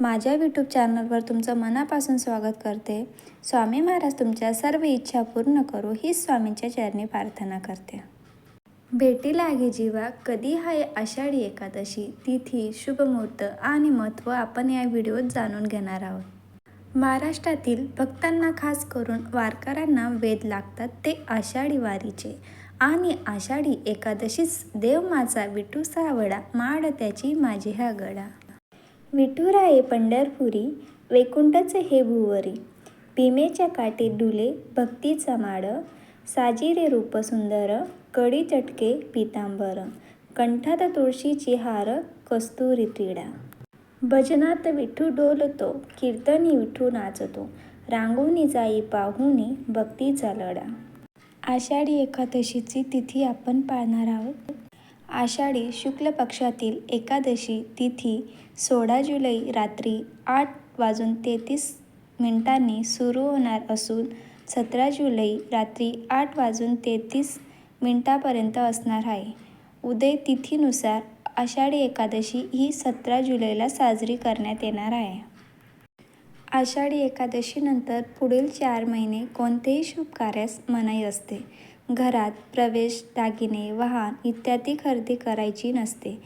माझ्या यूट्यूब चॅनलवर तुमचं मनापासून स्वागत करते. स्वामी महाराज तुमच्या सर्व इच्छा पूर्ण करू ही स्वामींच्या चरणी प्रार्थना करते. भेटी लागे जीवा कधी आहे आषाढी एकादशी तिथी शुभमुहूर्त आणि महत्त्व आपण या व्हिडिओत जाणून घेणार आहोत. महाराष्ट्रातील भक्तांना खास करून वारकऱ्यांना वेद लागतात ते आषाढी वारीचे. आणि आषाढी एकादशीच देव माझा विठू सावडा माड त्याची माझी हा गडा विठुराये पंढरपुरी वैकुंठच हे भुवरी. भीमेच्या काठी डुले भक्तीचा माड साजिरे रूप सुंदर कडी चटके पितांबर. कंठात तुळशीची हार कस्तुरी तिडा भजनात विठू डोलतो कीर्तनी विठू नाचतो. रांगोनी जाई पाहुनी भक्तीचा लढा. आषाढी एकादशीची तिथी आपण पाळणार आहोत. आषाढी शुक्ल पक्षातील एकादशी तिथी सोळा जुलै रात्री आठ वाजून तेहतीस मिनिटांनी सुरू होणार असून सतरा जुलै रात्री आठ वाजून तेहतीस मिनिटापर्यंत असणार आहे. उदय तिथीनुसार आषाढी एकादशी ही सतरा जुलैला साजरी करण्यात येणार आहे. आषाढी एकादशीनंतर पुढील चार महिने कोणतेही शुभ कार्यास मनाई असते. घरात प्रवेश दागिने वाहन इत्यादी खरेदी करायची नसते.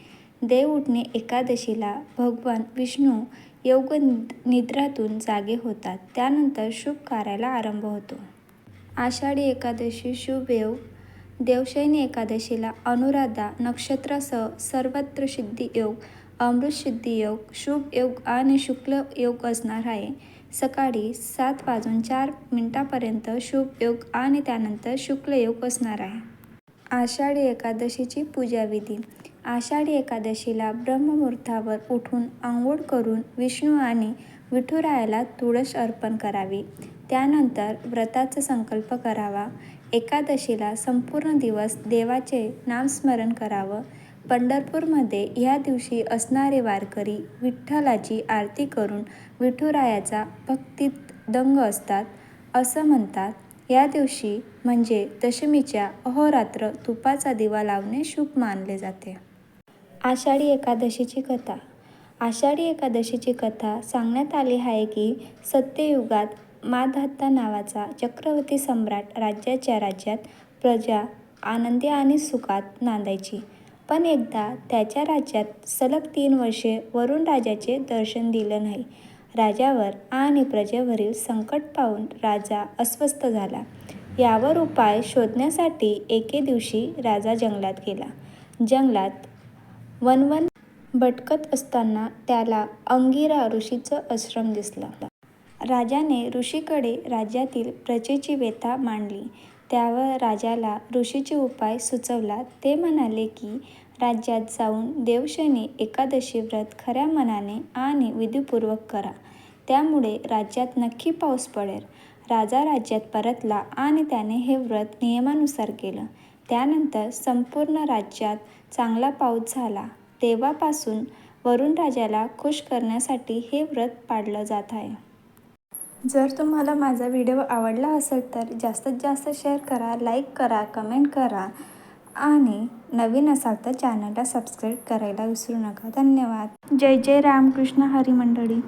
देव उठणे एकादशीला भगवान विष्णू योग निद्रातून जागे होतात. त्यानंतर शुभ कार्याला आरंभ होतो. आषाढी एकादशी शुभ योग देवशयनी एकादशीला अनुराधा नक्षत्रासह सर्वत्र सिद्धी योग अमृतसिद्धी योग शुभ योग आणि शुक्ल योग असणार आहे. सकाळी सात वाजून चार मिनटापर्यंत शुभ योग आणि त्यानंतर शुक्ल योग असणार आहे. आषाढी एकादशीची पूजाविधी. आषाढी एकादशीला ब्रह्ममुहूर्तावर उठून आंघोळ करून विष्णू आणि विठुरायाला तुळस अर्पण करावी. त्यानंतर व्रताचा संकल्प करावा. एकादशीला संपूर्ण दिवस देवाचे नामस्मरण करावं. पंढरपूरमध्ये ह्या दिवशी असणारे वारकरी विठ्ठलाची आरती करून विठुरायाचा भक्तीत दंग असतात असं म्हणतात. या दिवशी म्हणजे दशमीच्या अहोरात्र तुपाचा दिवा लावणे शुभ मानले जाते. आषाढी एकादशीची कथा. आषाढी एकादशीची कथा सांगण्यात आली आहे की सत्ययुगात माधत्ता नावाचा चक्रवर्ती सम्राट राज्याच्या राज्यात प्रजा आनंदी आणि सुखात नांदायची. पण एकदा त्याच्या राज्यात सलग तीन वर्षे वरुण राजाचे दर्शन दिलं नाही. राजावर आणि प्रजेवरील संकट पाहून राजा अस्वस्थ झाला. यावर उपाय शोधण्यासाठी एके दिवशी राजा जंगलात गेला. जंगलात वनवन भटकत असताना त्याला अंगिरा ऋषीचं आश्रम दिसला. राजाने ऋषीकडे राज्यातील प्रजेची व्यथा मांडली. त्यावर राजाला ऋषीचे उपाय सुचवला. ते म्हणाले की राज्यात जाऊन देवशनी एकादशी व्रत खऱ्या मनाने आणि विधीपूर्वक करा. त्यामुळे राज्यात नक्की पाऊस पडेल. राजा राज्यात परतला आणि त्याने हे व्रत नियमानुसार केलं. त्यानंतर संपूर्ण राज्यात चांगला पाऊस झाला. तेव्हापासून वरुण राजाला खुश करण्यासाठी हे व्रत पाळलं जात आहे. जर तुम्हाला माझा व्हिडिओ आवडला असेल तर जास्तीत जास्त शेअर करा लाईक करा कमेंट करा आणि नवीन असाल तर चॅनलला सबस्क्राईब करायला विसरू नका. धन्यवाद. जय जय रामकृष्ण हरी मंडळी